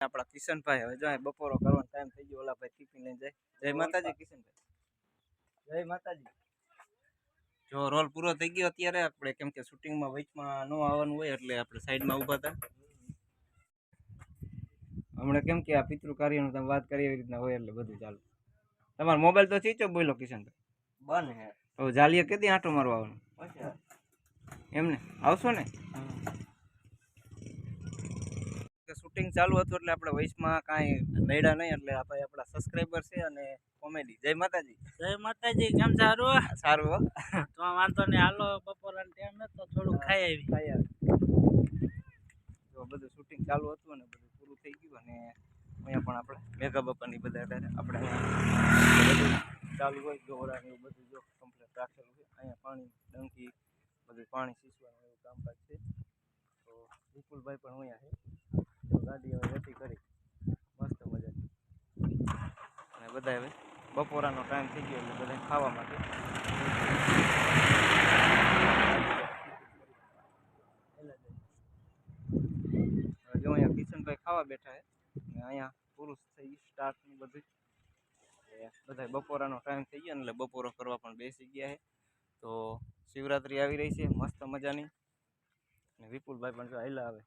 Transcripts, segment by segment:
આપણા કિશનભાઈ હવે જાય બપોરો કરવાનો ટાઈમ થઈ ગયો ઓલા ભાઈ ટિફિન લઈને જાય. જય માતાજી. કિશનભાઈ. જય માતાજી. જો રોલ પૂરો થઈ ગયો અત્યારે આપણે કેમ કે શૂટિંગમાં વચમાં ન આવવાનું હોય એટલે આપણે સાઈડમાં ઊભા હતા. હમણાં કેમ કે આ પિતૃ કાર્યનું તમે વાત કરી એવી રીતના હોય એટલે બધું ચાલુ. તમારો મોબાઈલ તો ચીચો બોલો કિશનભાઈ? બન હે હવે જાલીએ કેદી આંટો મારવા આવવાનો? એમને? આવશો ને? શૂટિંગ ચાલુ હતું એટલે આપણે વોઇસમાં કાંઈ મેળા નહીં એટલે આપણે આપણા સબસ્ક્રાઈબર છે અને કોમેડી જય માતાજી. જય માતાજી કેમ સારું સારું તો વાંધો નહીં હાલો બપોરના ટાઈમ ને તો થોડું ખાઈ આવી ખાઈ આવી તો બધું શૂટિંગ ચાલુ હતું અને બધું પૂરું થઈ ગયું અને અહીંયા પણ આપણે મેઘા બાપાની બધા આપણે બધું ચાલુ હોય દોરા ને એવું બધું જો કમ્પ્લીટ રાખેલું છે. અહીંયા પાણી ડંકી બધું પાણી સીસવાનું એવું કામકાજ છે. તો વિપુલભાઈ પણ અહીંયા છે. તો ગાડી હવે રેડી કરી. મસ્ત મજાની. અને બધા હવે બપોરાનો ટાઈમ થઈ ગયો એટલે બધા ખાવા માટે. જો અહીંયા કિશનભાઈ ખાવા બેઠા છે. અને અહીંયા પુરુષ થઈ સ્ટાર્ટ બધું બધા બપોરાનો ટાઈમ થઈ ગયો એટલે બપોરો કરવા પણ બેસી ગયા છે. તો શિવરાત્રી આવી રહી છે, મસ્ત મજાની. અને વિપુલભાઈ પણ જો આવેલા આવે.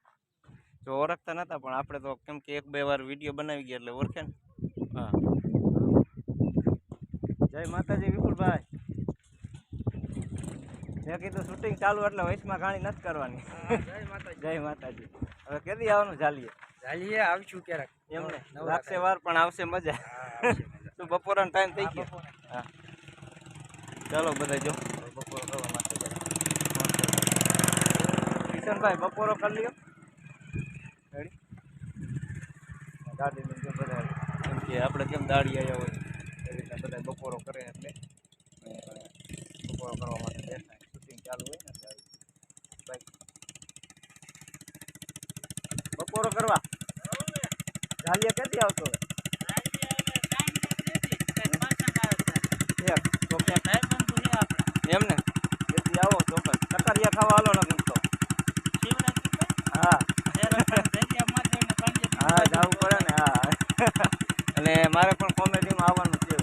જો ઓળખતા નહોતા પણ આપણે તો કેમ કે એક બે વાર વીડિયો બનાવી ગયા એટલે ઓળખે ને. હા. જય માતાજી વિપુલભાઈ. મેં કીધું શૂટિંગ ચાલુ એટલે વયસમાં ઘાણી નથી કરવાની. જય માતાજી. જય માતાજી. હવે કેદી આવવાનું ચાલીએ ચાલીએ આવીશું ક્યારેક. એમને. લાગશે વાર પણ આવશે મજા. તો બપોરનો ટાઈમ થઈ ગયો. હા ચાલો બધા જો. બપોરો કરવા માટે કિશનભાઈ બપોરો કરી લ્યો. કે આપણે કેમ દાડી આવ્યા હોય, એવી રીતના બધા બપોરો કરે એટલે બપોરો કરવા માટે બેઠા શૂટિંગ ચાલુ હોય ને બાઈક બપોરો કરવા? જાલિયા ક્યાંથી આવતો હોય? એમને તેથી આવો ચોક્કસ કટારિયા ખાવા હાલો નથી તો. હા. હા, જવું પડે. અને મારે પણ કોમેડીમાં આવવાનું છે.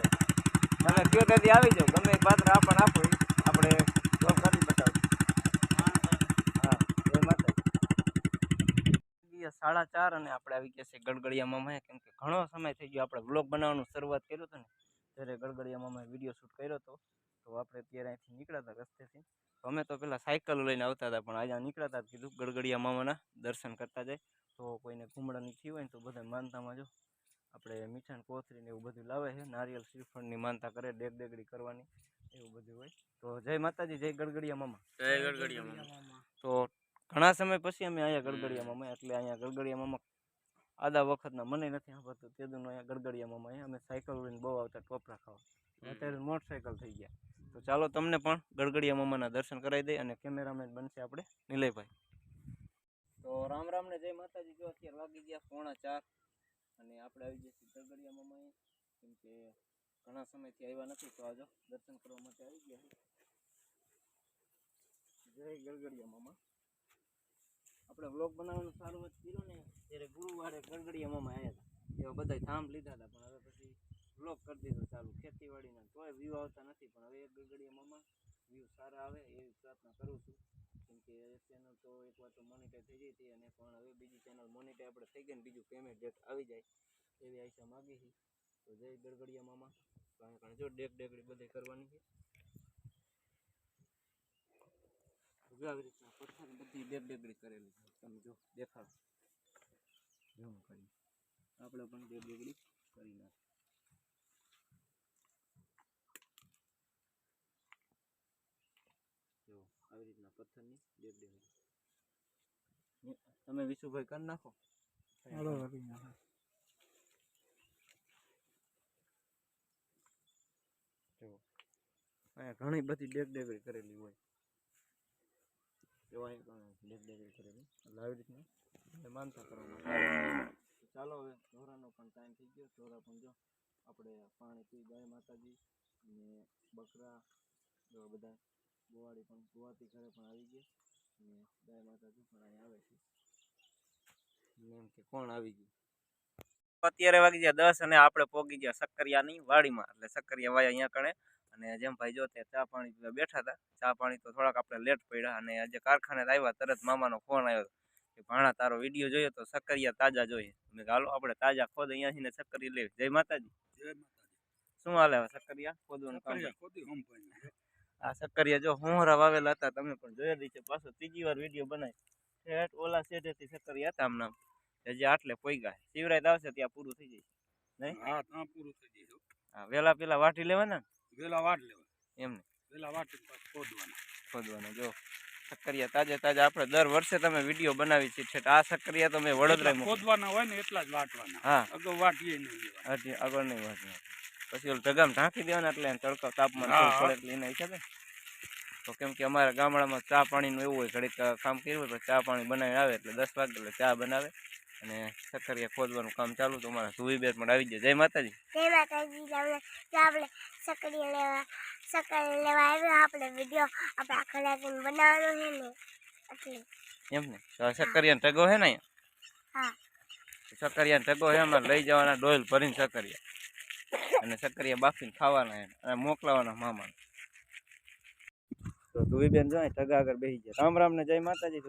તમે કયો તેથી આવી જાઓ ગમે એક પાત્ર આપણને આપો આપણે જોબ કરી બતાવું હા, જય માતાજી. સાડા ચાર અને આપણે આવી ગયા છે ગડગડિયા મામાએ. કેમ કે ઘણો સમય થઈ ગયો આપણે બ્લોગ બનાવવાનું શરૂઆત કર્યું હતું ને, ત્યારે ગડગડિયા મામાએ વીડિયો શૂટ કર્યો હતો. તો આપણે અત્યારે અહીંથી નીકળ્યા હતા રસ્તેથી. તો અમે તો પેલા સાયકલ લઈને આવતા હતા, પણ આજે નીકળ્યા હતા, કીધું ગડગડિયા મામાના દર્શન કરતા જાય. તો કોઈને કુમળાની થયું હોય ને તો બધા માનતામાં જો આપણે મીઠાણ કોથરી ને એવું બધું લાવે છે. નારિયેલ શ્રીફળની માનતા કરે ડેગ ડેગડી કરવાની એવું બધું હોય. તો જય માતાજી જય ગડગડિયા મામા. જય ગડગડિયા તો ઘણા સમય પછી અમે અહીંયા ગડગડિયા મામા એટલે અહીંયા ગડગડિયા મામા આદા વખતના મને નથી સાંભળતું. તે દુનો અહીંયા ગડગડિયા મામા અમે સાયકલ લઈને બહુ આવતા ટોપરા ખાવા. અત્યારે મોટરસાયકલ થઈ ગયા. તો ચાલો તમને પણ ગડગડિયા મામાના દર્શન કરાવી દઈએ અને કેમેરામેન બનશે આપણે નિલયભાઈ. તો રામ રામ ને જય માતાજી. જો અત્યારે વાગી ગયા પોણા ચાર. અને આપણે આવી જઈએ ગડગડિયા મામાએ. કેમ કે ઘણા સમયથી આવ્યા નથી, તો આજો દર્શન કરવા માટે આવી ગયા જય ગડગડિયા મામા. આપણે વ્લોગ બનાવવાનું સારું જ કર્યું ને, ત્યારે ગુરુવારે ગરગડિયા મામા આવ્યા હતા. એવા બધા ધામ લીધા હતા, પણ હવે પછી વ્લોગ કરી દીધો ચાલુ. ખેતીવાડીના તોય વ્યૂ આવતા નથી, પણ હવે એક ગડગડિયા મામા વ્યૂ સારા આવે એવી પ્રાર્થના કરું છું. કેમ કે ચેનલ તો એક વાર તો મોનિટાઈ થઈ ગઈ હતી અને પણ હવે બીજી ચેનલ મોનિટાઈ આપણે થઈ ગઈ ને બીજું પેમેન્ટ ડેટ આવી જાય એવી આશા માગી છે. તો જય ગડગડિયા મામા. કારણ અહીંયા જો ડેક ડેકડી બધે કરવાની છે. આવી રીતના પથ્થર બધી ડેક ડેકડી કરેલી છે. તમે જો દેખાડો. જો કરી. આપણે પણ ડેક ડેકડી કરી નાખી આવી રીતના પથ્થરની ડેક ડેકડી તમે વિશુભાઈ કરી નાખો. જો અહીંયા ઘણી બધી ડેક ડેકડી કરેલી હોય. એવા એક ડેક ડેકડી કરેલી. એટલે આવી રીતના માનતા કરવામાં ચાલો હવે ઢોરાનો પણ ટાઈમ થઈ ગયો. ઢોરા પણ જો આપણે પાણી પી ગાય માતાજી અને બકરા એવા બધા ગોવાળી પણ ગોવાતી ઘરે પણ આવી ગઈ અને ગાય માતાજી પણ આવે છે. એમ કે કોણ આવી ગયું? અત્યારે વાગી ગયા દસ અને આપણે પોગી ગયા સક્કરિયાની વાડીમાં. એટલે સક્કરિયા વાય અહીંયા કણે અને જેમ ભાઈ જો તે ચા પાણી બેઠા હતા ચા પાણી તો થોડાક આપણે લેટ પડ્યા અને આજે કારખાને આવ્યા તરત મામાનો ફોન આવ્યો કે ભાણા તારો વીડિયો જોયો તો સક્કરિયા તાજા જોઈએ. મેં હાલો આપણે તાજા ખોદ અહીંયાથી ને સક્કરી લેવી. જય માતાજી. શું હાલે સક્કરિયા ખોદવાનું કામ? આ સક્કરિયા જો હોંહરા વાવેલા હતા તમે પણ જોયેલી છે પાછો ત્રીજી વાર વીડિયો બનાવી. ઠેઠ ઓલા શેઠેથી સક્કરિયા હતા આમ હજી આટલે પોઈગા. શિવરાય આવશે ત્યાં પૂરું થઈ જાય નહીં? હા ત્યાં પૂરું થઈ જાય. હા. વેલા પેલા વાટી લેવાના? વેલા વાટ લેવા. એમને વેલા વાટી ખોદવાના. ખોદવાના જો. સક્કરિયા તાજે તાજા આપણે દર વર્ષે તમે વીડિયો બનાવી છે ઠેઠ આ સક્કરિયા તમે વડોદરા ખોદવાના હોય ને એટલા જ વાટવાના. હા. અગાઉ વાટીએ નહીં આગળ નહીં વાત પછી ઓલું ઢગામ ઢાંકી દેવાના એટલે તડકો તાપમાન પડે એટલે એના હિસાબે. તો કેમ કે અમારા ગામડામાં ચા પાણીનું એવું હોય ઘડીક કામ કર્યું હોય ચા પાણી બનાવી આવે એટલે દસ વાગે એટલે ચા બનાવે અને સક્કરિયા ખોદવાનું કામ ચાલુ તો અમારા સુવી બેટ પણ આવી જાય જય માતાજી. જય માતાજી. તમને આપણે સકરિયા લેવા સકરિયા લેવા આવ્યો આપણે વીડિયો આપણે આખો લાગીને બનાવવાનો છે ને એટલે. એમ ને? તો આ સક્કરિયાનો છે ને હા. સકરિયાનો ટગો છે અમારે લઈ જવાના ડોલ ભરીને સક્કરિયા અને સક્કરિયા બાફીને ખાવાના અને મોકલાવાના મામાને. તો ધુવી બેન જાય અહીં આગળ બેસી જાય રામ રામ ને જય માતાજી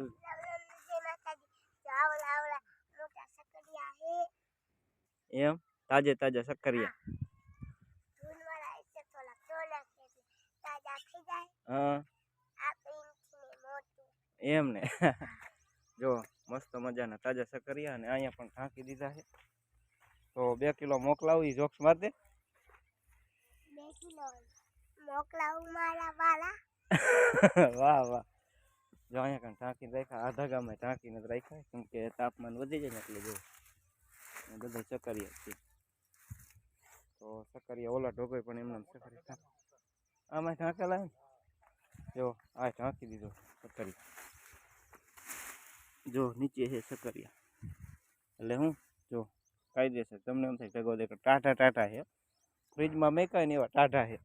હે એમ? તાજે તાજા સક્કરિયા. હા. એમ ને. જો, મસ્ત મજાના તાજા સક્કરિયા અને અહીંયા પણ ઢાંકી દીધા છે. તો બે કિલો મોકલાવું જોક્સ માર દે. બે કિલો મોકલાવું મારા વાલા. વાહ વાહ. જો અહીંયા કાંઈ ઢાંકીને રાખ્યા આધા ગામે ઢાંકીને જ રાખ્યા કેમ કે તાપમાન વધી જાય ને એટલે જો આ બધા સક્કરિયા છે તો સક્કરિયા ઓલા ઢોકોય પણ એમને સક્કરિયા ઢાંક- આમાં ઢાંકેલા હે ને? જો આ ઢાંકી દીધો સક્કરિયા જો નીચે છે સક્કરિયા એટલે હું જો કાયદેસર, તમને એમ થાય ઢગો દેખો ટાટા ટાટા છે. ફ્રીજમાં મેકાય ને એવા ટાટા છે.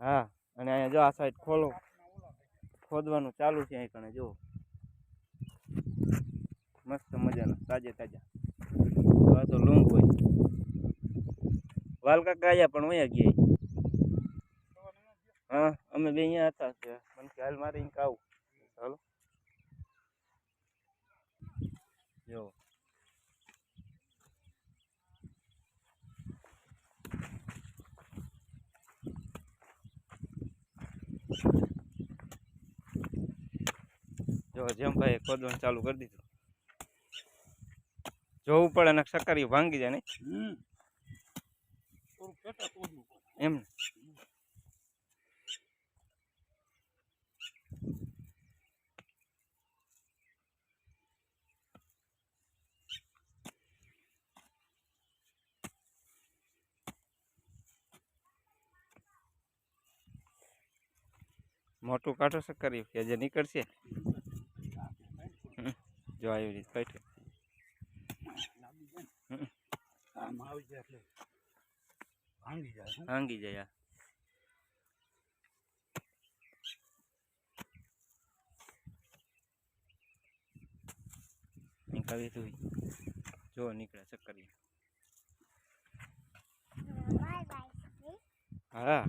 હા, અને અહીંયા જો આ સાઈડ ખોલો. ખોદવાનું ચાલુ છે અહીં કણે, જુઓ. મસ્ત મજાના, તાજે તાજા. આ તો લૂંગ હોય. વાલકા કાકા પણ અહીંયા ગયા. હા, અમે બે અહીંયા હતા. મને હાલ મારે અહીં આવું ચાલો જો જો જેમ ભાઈ ખોદવાનું ચાલુ કરી દીધું જોવું પડે ને સકારી ભાંગી જાય. એમ મોટું કાઢો સક્કરી કે જે નીકળશે. જો આવી રીતે એટલે ભાંગી જાય. નીકળી તું. જો નીકળે બાય હા.